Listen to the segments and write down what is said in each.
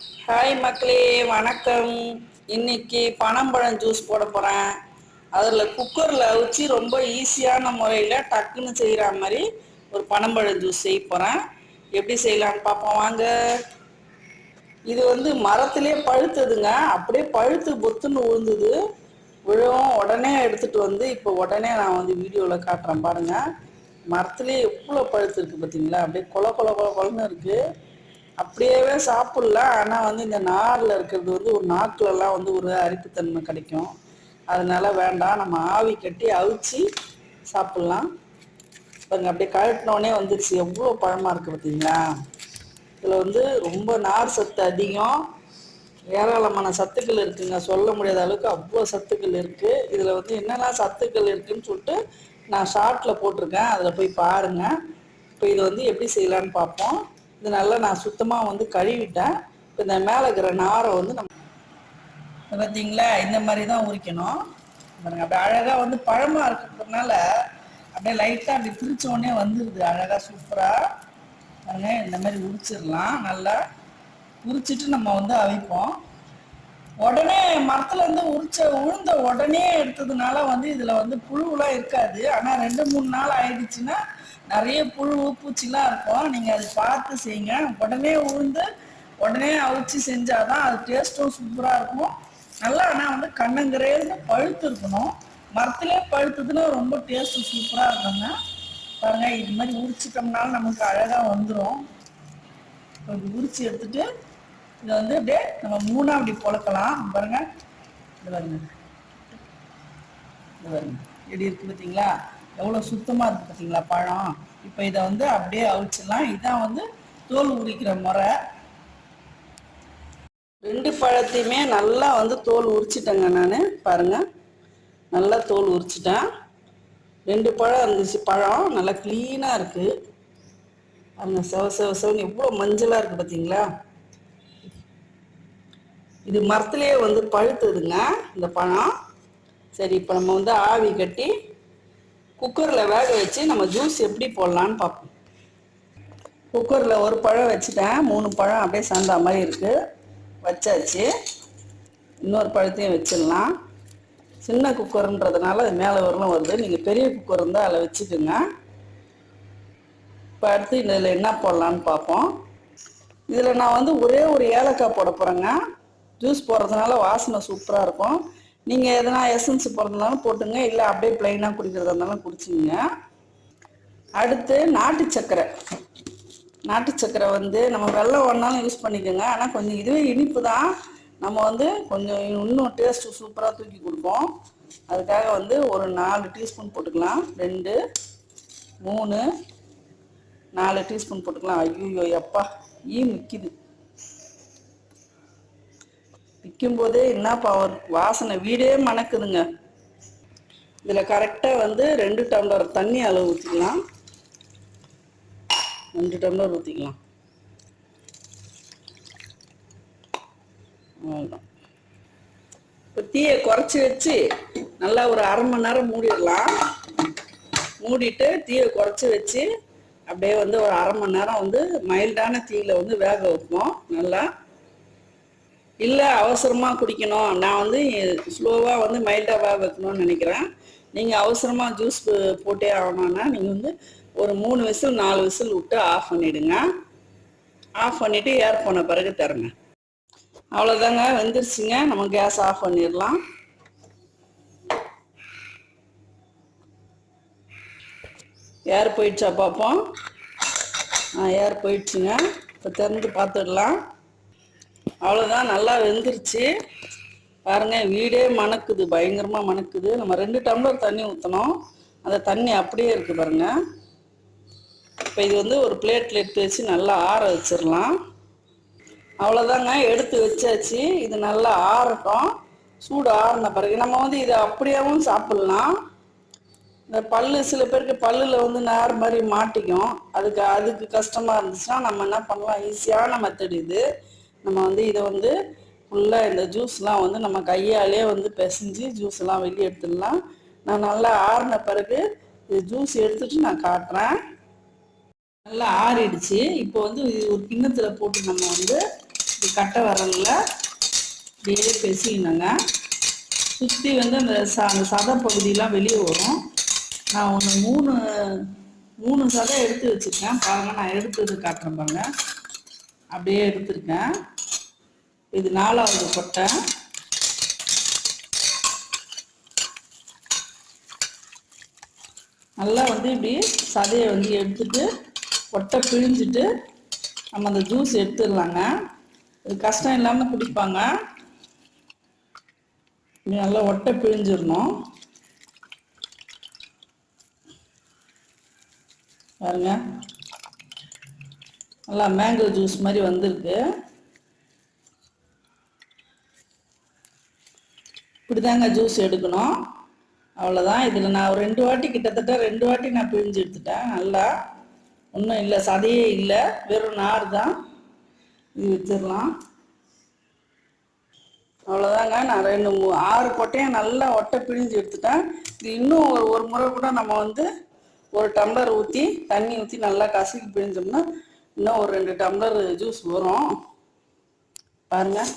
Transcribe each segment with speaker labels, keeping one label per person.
Speaker 1: Hi மக்களே வணக்கம். இன்னைக்கு பனம்பழம் ஜூஸ் போட போகிறேன் அதில் குக்கரில் அவிச்சு ரொம்ப ஈஸியான முறையில் டக்குன்னு செய்கிற மாதிரி ஒரு பனம்பழம் ஜூஸ் செய்ய போகிறேன் எப்படி செய்யலான்னு பார்ப்போம். வாங்க. இது வந்து மரத்திலே பழுத்ததுங்க. அப்படியே பழுத்து பொத்துன்னு விழுந்தது விழுவும். உடனே எடுத்துட்டு வந்து இப்போ உடனே நான் வந்து வீடியோவில் காட்டுறேன் பாருங்க. மரத்துலேயே எவ்வளோ பழுத்து இருக்கு பார்த்தீங்களா? அப்படியே கொல கொல கொல கொலன்னு இருக்கு. அப்படியே சாப்பிடலாம் ஆனால் வந்து இந்த நாரில் இருக்கிறது வந்து ஒரு நாக்குலலாம் வந்து ஒரு அரிப்புத்தன்மை கிடைக்கும். அதனால வேண்டாம். நம்ம ஆவி கட்டி அவிச்சு சாப்பிட்லாம். பாருங்க அப்படியே கழட்டினோடனே வந்துருச்சு. எவ்வளோ பழமாக இருக்குது பார்த்தீங்களா? இதில் வந்து ரொம்ப நார் சத்து அதிகம். ஏராளமான சத்துக்கள் இருக்குங்க. சொல்ல முடியாத அளவுக்கு அவ்வளோ சத்துக்கள் இருக்குது இதில் வந்து என்னெல்லாம் சத்துக்கள் இருக்குதுன்னு சொல்லிட்டு நான் ஷார்ட்டில் போட்டிருக்கேன். அதில் போய் பாருங்கள் இப்போ இதை வந்து எப்படி செய்யலான்னு பார்ப்போம். இது நல்லா நான் சுத்தமாக வந்து கழுவிட்டேன். இப்போ இந்த மேலே இருக்கிற நாரை வந்து நம்ம பார்த்தீங்களா இந்த மாதிரி தான் உரிக்கணும். பாருங்க அப்படியே அழகாக வந்து பழமாக இருக்கிறதுனால அப்படியே லைட்டாக அப்படி பிரிச்ச உடனே வந்துடுது அழகாக சூப்பராக பாருங்க இந்த மாதிரி உரிச்சிடலாம். நல்லா உரிச்சிட்டு நம்ம வந்து அவிப்போம். உடனே மரத்துலேருந்து உரிச்ச உளுந்த உடனே எடுத்ததுனால வந்து இதில் வந்து புழுலாம் இருக்காது. ஆனால் ரெண்டு மூணு நாள் ஆயிடுச்சுன்னா நிறைய புழு பூச்சிலாம் இருக்கும். நீங்கள் அது பார்த்து செய்யுங்க. உடனே உளுந்து உடனே அவிச்சு செஞ்சாதான் அது டேஸ்ட்டும் சூப்பராக இருக்கும். நல்லா ஆனால் வந்து கண்ணங்கரையில பழுத்து இருக்கணும். மரத்திலே பழுத்ததுன்னா ரொம்ப டேஸ்ட்டு சூப்பராக இருக்குங்க. பாருங்க இது மாதிரி உரிச்சிட்டோம்னாலும் நமக்கு அழகாக வந்துடும் இப்போ இப்படி உரிச்சு எடுத்துட்டு இதை வந்து அப்படியே நம்ம மூணாக அப்படி பொழக்கலாம். பாருங்க. இது பாருங்க. இது பாருங்க. எப்படி இருக்கு பார்த்தீங்களா எவ்வளோ சுத்தமாக இருக்கு பார்த்தீங்களா பழம்? இப்போ இதை வந்து அப்படியே அவிச்சிடலாம். இதான் வந்து தோல் உரிக்கிற முறை. ரெண்டு பழத்தையுமே நல்லா வந்து தோல் உரிச்சிட்டேங்க நான். பாருங்கள் நல்லா தோல் உரிச்சிட்டேன். ரெண்டு பழம் இருந்துச்சு. பழம் நல்லா க்ளீனாக இருக்குது அந்த செவ செவ செவன்னு எவ்வளோ மஞ்சளாக இருக்குது பார்த்தீங்களா இது மரத்துலேயே வந்து பழுத்ததுங்க இந்த பழம். சரி இப்போ நம்ம வந்து ஆவி கட்டி குக்கரில் வேக வச்சு நம்ம ஜூஸ் எப்படி போடலான்னு பார்ப்போம். குக்கரில் ஒரு பழம் வச்சுட்டேன். மூணு பழம் அப்படியே சந்தா மாதிரி இருக்குது வச்சாச்சு. இன்னொரு பழத்தையும் வச்சிடலாம். சின்ன குக்கர்ன்றதுனால அது மேலே வரலும் வருது. நீங்கள் பெரிய குக்கர் இருந்தால் அதில் வச்சுக்கோங்க. இப்போ அடுத்து இதில் என்ன போடலான்னு பார்ப்போம். இதில் நான் வந்து ஒரே ஒரு ஏலக்காய் போட போகிறேங்க ஜூஸ் போடுறதுனால வாசனை சூப்பராக இருக்கும். நீங்கள் எதனா எசன்ஸ் போடுறதுனாலும் போட்டுங்க. இல்லை அப்படியே ப்ளைனாக குடிக்கிறதா இருந்தாலும் குடிச்சிங்க அடுத்து நாட்டு சர்க்கரை நாட்டு சர்க்கரை வந்து நம்ம வெள்ளம் ஒன்றாலும் யூஸ் பண்ணிக்கோங்க. ஆனால் கொஞ்சம் இதுவே இனிப்பு தான். நம்ம வந்து கொஞ்சம் இன்னும் டேஸ்ட்டு சூப்பராக தூக்கி கொடுப்போம். அதுக்காக வந்து ஒரு நாலு டீஸ்பூன் போட்டுக்கலாம். ரெண்டு மூணு நாலு டீஸ்பூன் போட்டுக்கலாம். ஐயோ எப்பா. ஈ முக்கிது விற்கும் போதே என்ன பவர் வாசனை வீடே மணக்குதுங்க. இதில் கரெக்டாக வந்து ரெண்டு டம்ளர் தண்ணி அளவு ஊற்றிக்கலாம் ரெண்டு டம்ளர் ஊற்றிக்கலாம் அவ்வளோதான் இப்போ தீயை குறைச்சி வச்சு நல்லா ஒரு அரை மணி நேரம் மூடிடலாம். மூடிட்டு தீயை குறைச்சி வச்சு அப்படியே வந்து ஒரு அரை மணி நேரம் வந்து மைல்டான தீயில் வந்து வேக வைப்போம். நல்லா இல்லை அவசரமாக குடிக்கணும். நான் வந்து ஸ்லோவாக வந்து மைல்டாக வைக்கணும்னு நினைக்கிறேன். நீங்கள் அவசரமாக ஜூஸ் போட்டே ஆகணும்னா நீங்கள் வந்து ஒரு மூணு விசில் நாலு விசில் விட்டு ஆஃப் பண்ணிவிடுங்க ஆஃப் பண்ணிவிட்டு ஏர் போன பிறகு தருங்க. அவ்வளோதாங்க வெந்துருச்சுங்க. நம்ம கேஸ் ஆஃப் பண்ணிடலாம். ஏர் போயிடுச்சா பார்ப்போம் ஆ ஏர் போயிடுச்சுங்க. இப்போ திறந்து பார்த்துடலாம். அவ்வளோதான் நல்லா வெந்துருச்சு. பாருங்க வீடே மணக்குது பயங்கரமாக மணக்குது. நம்ம ரெண்டு டம்ளர் தண்ணி ஊற்றணும் அந்த தண்ணி அப்படியே இருக்குது பாருங்க. இப்போ இது வந்து ஒரு பிளேட்டில் எடுத்து வச்சு நல்லா ஆற வச்சிடலாம். அவ்வளோதாங்க எடுத்து வச்சாச்சு. இது நல்லா ஆறட்டும். சூடு ஆறின பிறகு நம்ம வந்து இதை அப்படியேவும் சாப்பிட்லாம். இந்த பல்லு சில பேருக்கு பல்லில் வந்து நேர் மாதிரி மாட்டிக்கும். அதுக்கு அதுக்கு கஷ்டமாக இருந்துச்சுன்னா நம்ம என்ன பண்ணலாம்? ஈஸியான மெத்தட் இது. நம்ம வந்து இதை வந்து ஃபுல்லாக இந்த ஜூஸ்லாம் வந்து நம்ம கையாலே வந்து பிசைஞ்சு ஜூஸ்லாம் வெளியே எடுத்துடலாம். நான் நல்லா ஆறின பிறகு இது ஜூஸ் எடுத்துட்டு நான் காட்டுறேன். நல்லா ஆறிடுச்சு. இப்போ வந்து இது ஒரு கிண்ணத்தில் போட்டு நம்ம வந்து இது கட்டை வரலில். இப்படியே பெசிக்கணுங்க சுற்றி வந்து அந்த ச அந்த சதை பகுதியெலாம் வெளியே வரும். நான் ஒன்று மூணு மூணு சதை எடுத்து வச்சுருக்கேன். பாருங்கள் நான் எடுத்து காட்டுறேன் பாருங்க. அப்படியே எடுத்திருக்கேன். இது நாலாவது கொட்டை. நல்லா வந்து இப்படி சதையை வந்து எடுத்துட்டு கொட்டை பிழிஞ்சிட்டு நம்ம அந்த ஜூஸ் எடுத்துடலாங்க. இது கஷ்டம் இல்லாமல் குடிப்பாங்க. நல்லா ஒட்டை பிழிஞ்சிடணும். பாருங்க. நல்லா மேங்கோ ஜூஸ் மாதிரி வந்திருக்கு. இப்படிதாங்க ஜூஸ் எடுக்கணும். அவ்வளோதான் இதில் நான் ஒரு ரெண்டு வாட்டி கிட்டத்தட்ட ரெண்டு வாட்டி நான் பிழிஞ்சு எடுத்துட்டேன். நல்லா ஒன்றும் இல்லை சதையே இல்லை. வெறும் நார் தான் இது வச்சிடலாம். அவ்வளோதாங்க நான் ரெண்டு மூ ஆறு கொட்டையும் நல்லா ஒட்டை பிழிஞ்சு எடுத்துட்டேன். இது இன்னும் ஒரு ஒரு முறை கூட நம்ம வந்து ஒரு டம்ளர் ஊற்றி தண்ணி ஊற்றி நல்லா கசக்கி பிழிஞ்சோம்னா இன்னும் ஒரு ரெண்டு டம்ளர் ஜூஸ் வரும். பாருங்கள்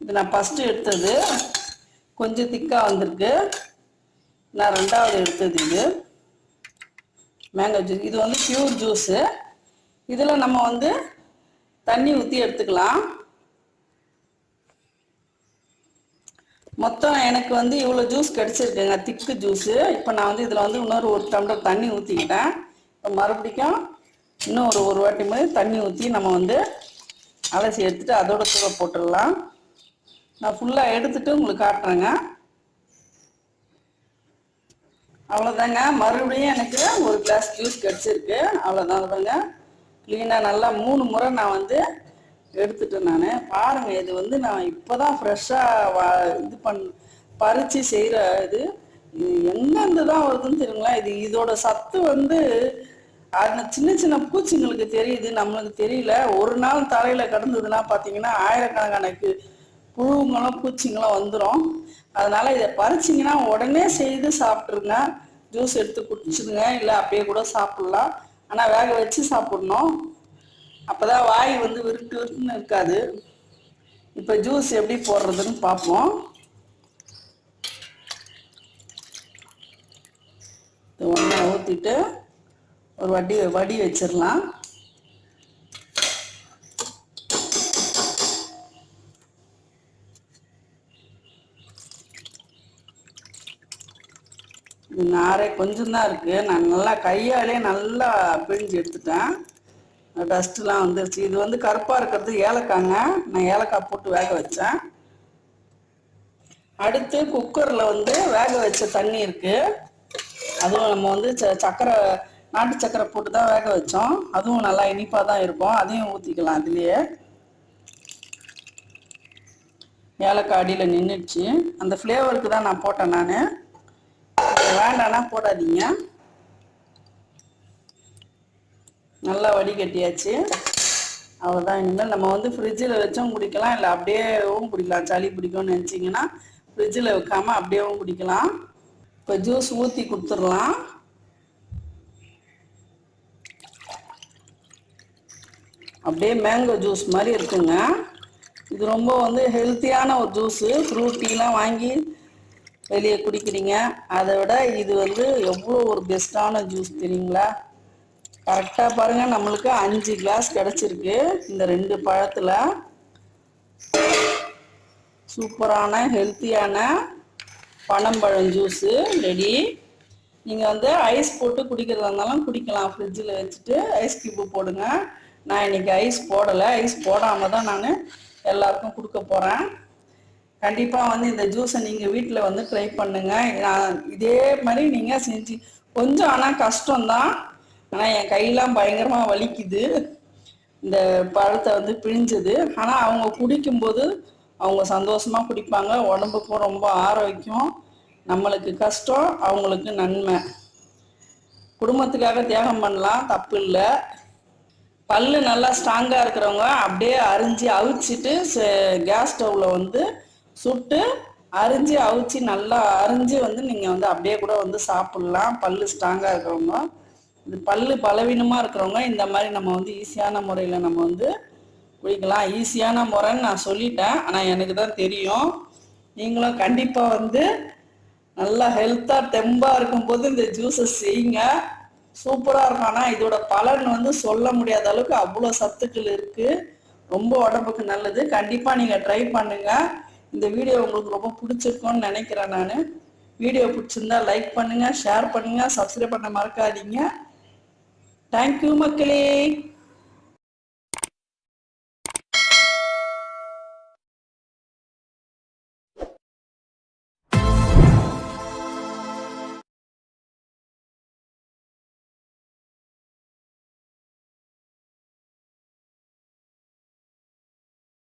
Speaker 1: இது நான் ஃபஸ்ட்டு எடுத்தது. கொஞ்சம் திக்காக வந்திருக்கு. நான் ரெண்டாவது எடுத்தது இது. மேங்கோ ஜூஸ் இது வந்து பியூர் ஜூஸு இதில் நம்ம வந்து தண்ணி ஊற்றி எடுத்துக்கலாம். மொத்தம் எனக்கு வந்து இவ்வளோ ஜூஸ் கிடச்சிருக்குங்க. திக்கு ஜூஸு இப்போ நான் வந்து இதில் வந்து இன்னொரு ஒரு டம்ளர் தண்ணி ஊற்றிக்கிட்டேன் இப்போ மறுபடியும் இன்னும் ஒரு ஒரு வாட்டி மாதிரி தண்ணி ஊற்றி நம்ம வந்து அலசி எடுத்துகிட்டு அதோட தூர போட்டுடலாம். நான் ஃபுல்லாக எடுத்துட்டு உங்களுக்கு காட்டுறேங்க. அவ்வளோதாங்க மறுபடியும் எனக்கு ஒரு கிளாஸ் ஜூஸ் கிடச்சிருக்கு. அவ்வளோதான் தாங்க. க்ளீனாக நல்லா மூணு முறை நான் வந்து எடுத்துட்டேன் நான். பாருங்கள் இது வந்து நான் இப்போ தான் ஃப்ரெஷ்ஷாக வா இது பண் பறித்து செய்கிற இது. இது எங்கேருந்து தான் வருதுன்னு தெரியுங்களா? இது இதோட சத்து வந்து அந்த சின்ன சின்ன பூச்சிங்களுக்கு தெரியுது நம்மளுக்கு தெரியல. ஒரு நாள் தலையில் கடந்ததுன்னா பார்த்தீங்கன்னா ஆயிரக்கணக்கான புழுங்களும் பூச்சிங்களும் வந்துடும் அதனால இதை பறிச்சிங்கன்னா உடனே செய்து சாப்பிட்ருங்க ஜூஸ் எடுத்து குடிச்சிடுங்க. இல்லை அப்படியே கூட சாப்பிட்லாம். ஆனால் வேக வச்சு சாப்பிட்ணும். அப்பதான் வாய் வந்து விருட்டு விருட்டுன்னு இருக்காது. இப்போ ஜூஸ் எப்படி போடுறதுன்னு பார்ப்போம். ஒன்றா ஊற்றிட்டு ஒரு வடி வடி வச்சிடலாம். நாரே கொஞ்சம் தான் இருக்கு. நான் நல்லா கையாலே நல்லா பிழிஞ்சு எடுத்துட்டேன். டஸ்ட்லாம் வந்துருச்சு. இது வந்து கருப்பாக இருக்கிறது ஏலக்காங்க. நான் ஏலக்காய் போட்டு வேக வச்சேன். அடுத்து குக்கரில் வந்து வேக வச்ச தண்ணி இருக்கு. அதுவும் நம்ம வந்து ச- சக்கரை நாட்டு சக்கரை போட்டு தான் வேக வச்சோம். அதுவும் நல்லா இனிப்பாக தான் இருக்கும். அதையும் ஊற்றிக்கலாம் அதுலேயே. ஏலக்காய் அடியில் நின்றுடுச்சு அந்த ஃப்ளேவருக்கு தான் நான் போட்டேன் நான். வேண்டாம்னா போடாதீங்க. நல்லா வடிகட்டியாச்சு. அவ்வளோதான் இனிமேல் நம்ம வந்து ஃப்ரிட்ஜில் வச்சும் குடிக்கலாம். இல்லை அப்படியேவும் குடிக்கலாம். சளி பிடிக்கும்னு நினச்சிங்கன்னா ஃப்ரிட்ஜில் வைக்காம அப்படியேவும் குடிக்கலாம். இப்போ ஜூஸ் ஊற்றி கொடுத்துடலாம். அப்படியே மேங்கோ ஜூஸ் மாதிரி இருக்குங்க. இது ரொம்ப வந்து ஹெல்த்தியான ஒரு ஜூஸு ஃப்ரூட்டிலாம் வாங்கி வெளியே குடிக்கிறீங்க. அதை விட இது வந்து எவ்வளோ ஒரு பெஸ்ட்டான ஜூஸ் தெரியுங்களா? கரெக்டாக பாருங்கள் நம்மளுக்கு அஞ்சு கிளாஸ் கிடச்சிருக்கு. இந்த ரெண்டு பழத்தில் சூப்பரான ஹெல்த்தியான பனம்பழம் ஜூஸு ரெடி நீங்கள் வந்து ஐஸ் போட்டு குடிக்கிறதா இருந்தாலும் குடிக்கலாம். ஃப்ரிட்ஜில் வச்சுட்டு ஐஸ் கியூப்பு போடுங்க. நான் இன்றைக்கி ஐஸ் போடலை. ஐஸ் போடாமல் தான் நான் எல்லாருக்கும் கொடுக்க போகிறேன் கண்டிப்பாக வந்து இந்த ஜூஸை நீங்கள் வீட்டில் வந்து ட்ரை பண்ணுங்க. நான் இதே மாதிரி நீங்கள் செஞ்சு கொஞ்சம் ஆனால் கஷ்டம்தான். ஆனால் என் கையெல்லாம் பயங்கரமாக வலிக்குது. இந்த பழத்தை வந்து பிழிஞ்சது. ஆனால் அவங்க குடிக்கும்போது அவங்க சந்தோஷமாக குடிப்பாங்க. உடம்புக்கும் ரொம்ப ஆரோக்கியம். நம்மளுக்கு கஷ்டம் அவங்களுக்கு நன்மை. குடும்பத்துக்காக தியாகம் பண்ணலாம். தப்பு இல்லை. பல்லு நல்லா ஸ்ட்ராங்காக இருக்கிறவங்க அப்படியே அரிஞ்சு அவிச்சிட்டு கேஸ் ஸ்டவ்வில் வந்து சுட்டு அரிஞ்சு அவிச்சு நல்லா அரிஞ்சு வந்து நீங்கள் வந்து அப்படியே கூட வந்து சாப்பிட்லாம். பல்லு ஸ்ட்ராங்காக இருக்கிறவங்க. இது பல்லு பலவீனமாக இருக்கிறவங்க இந்த மாதிரி நம்ம வந்து ஈஸியான முறையில் நம்ம வந்து குடிக்கலாம் ஈஸியான முறைன்னு நான் சொல்லிட்டேன். ஆனால் எனக்கு தான் தெரியும். நீங்களும் கண்டிப்பாக வந்து நல்லா ஹெல்த்தாக தெம்பாக இருக்கும்போது இந்த ஜூஸை செய்யுங்க. சூப்பராக இருக்கும். ஆனால் இதோட பலன் வந்து சொல்ல முடியாத அளவுக்கு அவ்வளோ சத்துக்கள் இருக்குது ரொம்ப உடம்புக்கு நல்லது. கண்டிப்பாக நீங்கள் ட்ரை பண்ணுங்கள் இந்த வீடியோ உங்களுக்கு ரொம்ப பிடிச்சிருக்கும்னு நினைக்கிறேன் நான். வீடியோ பிடிச்சிருந்தா லைக் பண்ணுங்கள் ஷேர் பண்ணுங்கள் சப்ஸ்கிரைப் பண்ண மறக்காதீங்க. தேங்க்யூ மக்களே.